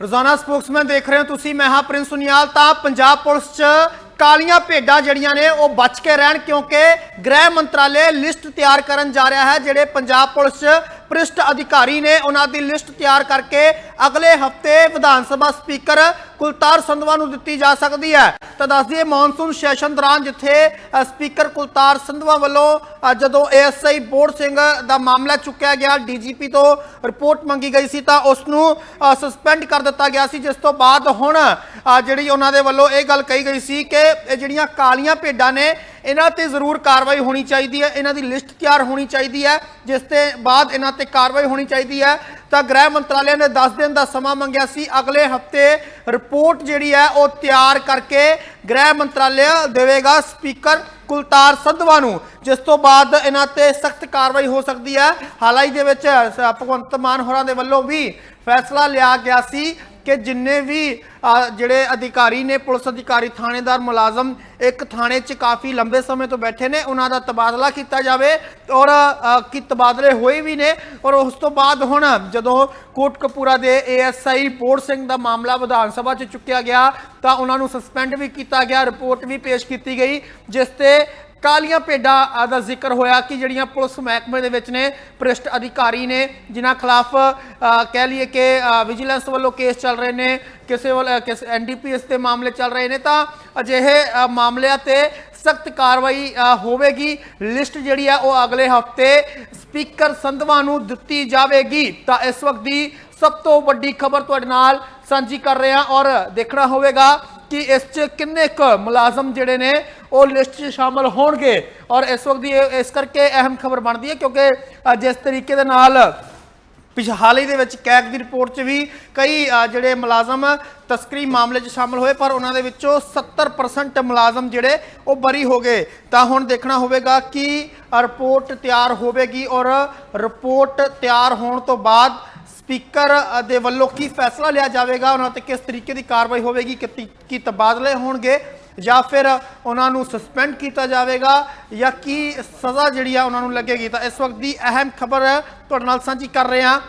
ਰੋਜ਼ਾਨਾ ਸਪੋਕਸਮੈਨ ਦੇਖ ਰਹੇ ਹੋ ਤੁਸੀਂ, ਮੈਂ ਹਾਂ ਪ੍ਰਿੰਸ ਸੁਨੀਆਲ। ਤਾਂ ਪੰਜਾਬ ਪੁਲਿਸ 'ਚ ਕਾਲੀਆਂ ਭੇਡਾਂ ਜਿਹੜੀਆਂ ਨੇ, ਉਹ ਬਚ ਕੇ ਰਹਿਣ ਕਿਉਂਕਿ ਗ੍ਰਹਿ ਮੰਤਰਾਲੇ ਲਿਸਟ ਤਿਆਰ ਕਰਨ ਜਾ ਰਿਹਾ ਹੈ, ਜਿਹੜੇ ਪੰਜਾਬ ਪੁਲਿਸ 'ਚ ਭ੍ਰਿਸ਼ਟ ਅਧਿਕਾਰੀ ਨੇ, ਉਹਨਾਂ ਦੀ ਲਿਸਟ ਤਿਆਰ ਕਰਕੇ ਅਗਲੇ ਹਫ਼ਤੇ ਵਿਧਾਨ ਸਭਾ ਸਪੀਕਰ ਕੁਲਤਾਰ ਸੰਧਵਾ ਨੂੰ ਦਿੱਤੀ ਜਾ ਸਕਦੀ ਹੈ। ਤਾਂ ਦੱਸ ਦਈਏ ਮੌਨਸੂਨ ਸੈਸ਼ਨ ਦੌਰਾਨ ਜਿੱਥੇ ਸਪੀਕਰ ਕੁਲਤਾਰ ਸੰਧਵਾ ਵੱਲੋਂ ਅ, ਜਦੋਂ ਏਐਸਆਈ ਬੋਰਡ ਸਿੰਘ ਦਾ ਮਾਮਲਾ ਚੁੱਕਿਆ ਗਿਆ ਡੀਜੀਪੀ ਤੋਂ ਰਿਪੋਰਟ ਮੰਗੀ ਗਈ ਸੀ ਤਾਂ ਉਸ ਨੂੰ ਸਸਪੈਂਡ ਕਰ ਦਿੱਤਾ ਗਿਆ ਸੀ ਜਿਸ ਤੋਂ ਬਾਅਦ ਹੁਣ ਜਿਹੜੀ ਉਹਨਾਂ ਦੇ ਵੱਲੋਂ ਇਹ ਗੱਲ ਕਹੀ ਗਈ ਸੀ ਕਿ ਇਹ ਜਿਹੜੀਆਂ ਕਾਲੀਆਂ ਭੇਡਾਂ ਨੇ ਇਹਨਾਂ ਤੇ ਜ਼ਰੂਰ ਕਾਰਵਾਈ ਹੋਣੀ ਚਾਹੀਦੀ ਹੈ ਇਹਨਾਂ ਦੀ ਲਿਸਟ ਤਿਆਰ ਹੋਣੀ ਚਾਹੀਦੀ ਹੈ ਜਿਸ ਤੇ ਬਾਅਦ ਇਹਨਾਂ ਤੇ ਕਾਰਵਾਈ ਹੋਣੀ ਚਾਹੀਦੀ ਹੈ। ਤਾਂ ਗ੍ਰਹਿ ਮੰਤਰਾਲੇ ਨੇ 10 ਦਿਨ ਦਾ ਸਮਾਂ ਮੰਗਿਆ ਸੀ। ਅਗਲੇ ਹਫ਼ਤੇ ਰਿਪੋਰਟ ਜਿਹੜੀ ਹੈ ਉਹ ਤਿਆਰ ਕਰਕੇ ਗ੍ਰਹਿ ਮੰਤਰਾਲੇ ਦੇਵੇਗਾ ਸਪੀਕਰ ਕੁਲਤਾਰ ਸੰਧਵਾ ਨੂੰ, ਜਿਸ ਤੋਂ ਬਾਅਦ ਇਹਨਾਂ ਤੇ ਸਖਤ ਕਾਰਵਾਈ ਹੋ ਸਕਦੀ ਹੈ। ਹਾਲ ਹੀ ਦੇ ਵਿੱਚ ਭਗਵੰਤ ਮਾਨ ਹੋਰਾਂ ਦੇ ਵੱਲੋਂ ਵੀ ਫੈਸਲਾ ਲਿਆ ਗਿਆ ਸੀ। ਕਿ ਜਿੰਨੇ ਵੀ ਜਿਹੜੇ ਅਧਿਕਾਰੀ ਨੇ, ਪੁਲਿਸ ਅਧਿਕਾਰੀ, ਥਾਣੇਦਾਰ, ਮੁਲਾਜ਼ਮ, ਇੱਕ ਥਾਣੇ 'ਚ ਕਾਫੀ ਲੰਬੇ ਸਮੇਂ ਤੋਂ ਬੈਠੇ ਨੇ, ਉਹਨਾਂ ਦਾ ਤਬਾਦਲਾ ਕੀਤਾ ਜਾਵੇ ਔਰ ਕਿ ਤਬਾਦਲੇ ਹੋਏ ਵੀ ਨੇ ਔਰ ਉਸ ਤੋਂ ਬਾਅਦ ਹੁਣ ਜਦੋਂ ਕੋਟਕਪੂਰਾ ਦੇ ਏਐਸਆਈ ਰਿਪੋਰਟ ਸਿੰਘ ਦਾ ਮਾਮਲਾ ਵਿਧਾਨ ਸਭਾ 'ਚ ਚੁੱਕਿਆ ਗਿਆ ਤਾਂ ਉਹਨਾਂ ਨੂੰ ਸਸਪੈਂਡ ਵੀ ਕੀਤਾ ਗਿਆ ਰਿਪੋਰਟ ਵੀ ਪੇਸ਼ ਕੀਤੀ ਗਈ, ਜਿਸ ਤੇ ਕਾਲੀਆਂ ਭੇਡਾਂ ਦਾ ਜ਼ਿਕਰ ਹੋਇਆ ਕਿ ਜਿਹੜੀਆਂ ਪੁਲਿਸ ਮਹਿਕਮੇ ਦੇ ਵਿੱਚ ਨੇ ਭ੍ਰਿਸ਼ਟ ਅਧਿਕਾਰੀ ਨੇ ਜਿਨ੍ਹਾਂ ਖਿਲਾਫ ਕਹਿ ਲਈਏ ਕਿ ਵਿਜੀਲੈਂਸ ਵੱਲੋਂ ਕੇਸ ਚੱਲ ਰਹੇ ਨੇ ਕਿਸੇ ਵੱਲ ਅ, ਕਿਸ ਐਨਡੀਪੀਐਸ ਤੇ ਮਾਮਲੇ ਚੱਲ ਰਹੇ ਨੇ ਤਾਂ ਅਜਿਹੇ ਮਾਮਲਿਆਂ ਤੇ ਸਖਤ ਕਾਰਵਾਈ ਹੋਵੇਗੀ। ਲਿਸਟ ਜਿਹੜੀ ਆ ਉਹ ਅਗਲੇ ਹਫ਼ਤੇ ਸਪੀਕਰ ਸੰਧਵਾ ਨੂੰ ਦਿੱਤੀ ਜਾਵੇਗੀ। ਤਾਂ ਇਸ ਵਕਤ ਦੀ ਸਭ ਤੋਂ ਵੱਡੀ ਖਬਰ ਤੁਹਾਡੇ ਨਾਲ ਸਾਂਝੀ ਕਰ ਰਹੇ ਹਾਂ ਔਰ ਦੇਖਣਾ ਹੋਵੇਗਾ ਕਿ ਇਸ 'ਚ ਕਿੰਨੇ ਕੁ ਮੁਲਾਜ਼ਮ ਜਿਹੜੇ ਨੇ, ਉਹ ਲਿਸਟ 'ਚ ਸ਼ਾਮਲ ਹੋਣਗੇ? ਔਰ ਇਸ ਵਕਤ ਦੀ ਇਸ ਕਰਕੇ ਅਹਿਮ ਖਬਰ ਬਣਦੀ ਹੈ ਕਿਉਂਕਿ ਜਿਸ ਤਰੀਕੇ ਦੇ ਨਾਲ ਪਿਛ ਦੇ ਵਿੱਚ ਕੈਗ ਦੀ ਰਿਪੋਰਟ 'ਚ ਵੀ ਕਈ ਜਿਹੜੇ ਮੁਲਾਜ਼ਮ ਤਸਕਰੀ ਮਾਮਲੇ 'ਚ ਸ਼ਾਮਲ ਹੋਏ, ਪਰ ਉਹਨਾਂ ਦੇ ਵਿੱਚੋਂ 70% ਮੁਲਾਜ਼ਮ ਜਿਹੜੇ, ਉਹ ਬਰੀ ਹੋ ਗਏ। ਤਾਂ ਹੁਣ ਦੇਖਣਾ ਹੋਵੇਗਾ ਕਿ ਰਿਪੋਰਟ ਤਿਆਰ ਹੋਵੇਗੀ ਔਰ ਰਿਪੋਰਟ ਤਿਆਰ ਹੋਣ ਤੋਂ ਬਾਅਦ ਸਪੀਕਰ ਦੇ ਵੱਲੋਂ ਕੀ ਫੈਸਲਾ ਲਿਆ ਜਾਵੇਗਾ? ਉਹਨਾਂ ਤੇ ਕਿਸ ਤਰੀਕੇ ਦੀ ਕਾਰਵਾਈ ਹੋਵੇਗੀ? ਕਿ ਤੀ- ਕੀ ਤਬਾਦਲੇ ਹੋਣਗੇ? ਜਾਂ ਫਿਰ ਉਹਨਾਂ ਨੂੰ ਸਸਪੈਂਡ ਕੀਤਾ ਜਾਵੇਗਾ? ਜਾਂ ਕੀ ਸਜ਼ਾ ਜਿਹੜੀ ਆ ਉਹਨਾਂ ਨੂੰ ਲੱਗੇਗੀ? ਤਾਂ ਇਸ ਵਕਤ ਦੀ ਅਹਿਮ ਖਬਰ ਤੁਹਾਡੇ ਨਾਲ ਸਾਂਝੀ ਕਰ ਰਹੇ ਹਾਂ।